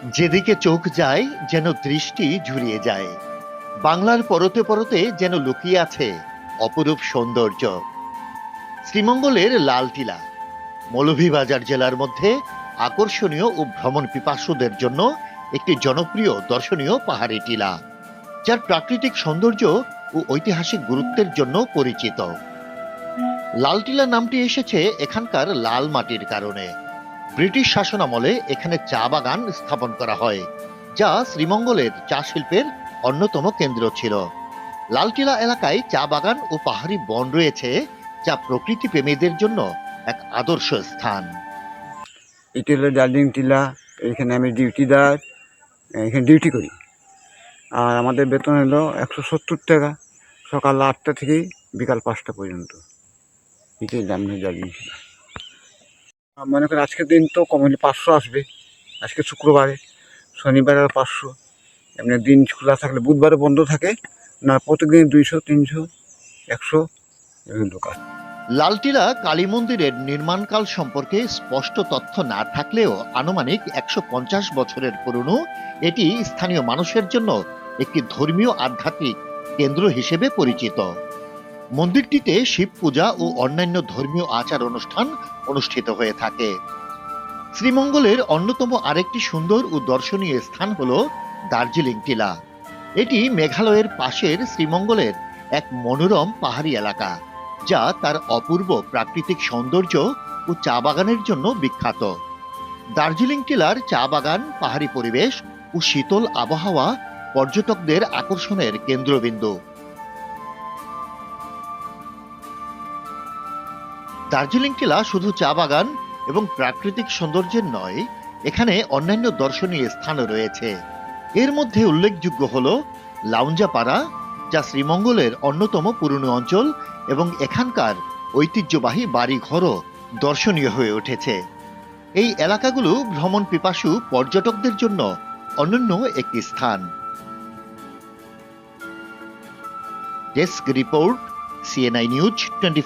যেদিকে চোখ যায়, যেন দৃষ্টি ঝুরিয়ে যায়। বাংলার পরতে পরতে যেন লুকিয়ে আছে অপরূপ সৌন্দর্য। শ্রীমঙ্গলের লালটিলা মৌলভীবাজার জেলার মধ্যে আকর্ষণীয় ও ভ্রমণ পিপাসুদের জন্য একটি জনপ্রিয় দর্শনীয় পাহাড়ি টিলা, যার প্রাকৃতিক সৌন্দর্য ও ঐতিহাসিক গুরুত্বের জন্য পরিচিত। লালটিলা নামটি এসেছে এখানকার লাল মাটির কারণে। ব্রিটিশ শাসনামলে এখানে চা বাগান স্থাপন করা হয়, যা শ্রীমঙ্গলের চা শিল্পের অন্যতম কেন্দ্র ছিল। লালটিলা এলাকায় চা বাগান ও পাহাড়ি বন রয়েছে, যা প্রকৃতি প্রেমীদের জন্য এক আদর্শ স্থান। এটা হলো দার্জিলিং টিলা, এখানে আমি ডিউটিদার এখানে ডিউটি করি। আর আমাদের বেতন হলো একশো সত্তর টাকা, সকাল আটটা থেকে বিকাল পাঁচটা পর্যন্ত। এটাই দার্জিলিং টিলা। মনে করেন আজকের দিন তো কম হলে পাঁচশো আসবে। আজকে শুক্রবারে, শনিবার আর পাঁচশো। এমনি দিন খোলা থাকলে, বুধবারে বন্ধ থাকে, না প্রত্যেকদিন দুইশো, তিনশো, একশো লোক আসে লালটিলা কালী মন্দিরের নির্মাণকাল সম্পর্কে স্পষ্ট তথ্য না থাকলেও আনুমানিক একশো পঞ্চাশ বছরের পুরনো, এটি স্থানীয় মানুষের জন্য একটি ধর্মীয় আধ্যাত্মিক কেন্দ্র হিসেবে পরিচিত। মন্দিরটিতে শিব পূজা ও অন্যান্য ধর্মীয় আচার অনুষ্ঠান অনুষ্ঠিত হয়ে থাকে। শ্রীমঙ্গলের অন্যতম আরেকটি সুন্দর ও দর্শনীয় স্থান হল দার্জিলিং টিলা। এটি মেঘালয়ের পাশের শ্রীমঙ্গলের এক মনোরম পাহাড়ি এলাকা, যা তার অপূর্ব প্রাকৃতিক সৌন্দর্য ও চা বাগানের জন্য বিখ্যাত। দার্জিলিং টিলার চা বাগান, পাহাড়ি পরিবেশ ও শীতল আবহাওয়া পর্যটকদের আকর্ষণের কেন্দ্রবিন্দু। দার্জিলিং টিলা শুধু চা বাগান এবং প্রাকৃতিক সৌন্দর্যের নয়, এখানে অন্যান্য দর্শনীয় স্থানও রয়েছে। এর মধ্যে উল্লেখযোগ্য হল লাউঞ্জাপাড়া, যা শ্রীমঙ্গলের অন্যতম পুরনো অঞ্চল এবং এখানকার ঐতিহ্যবাহী বাড়িঘরও দর্শনীয় হয়ে উঠেছে। এই এলাকাগুলো ভ্রমণ পিপাসু পর্যটকদের জন্য অনন্য একটি স্থান। Desk report, CNI news twenty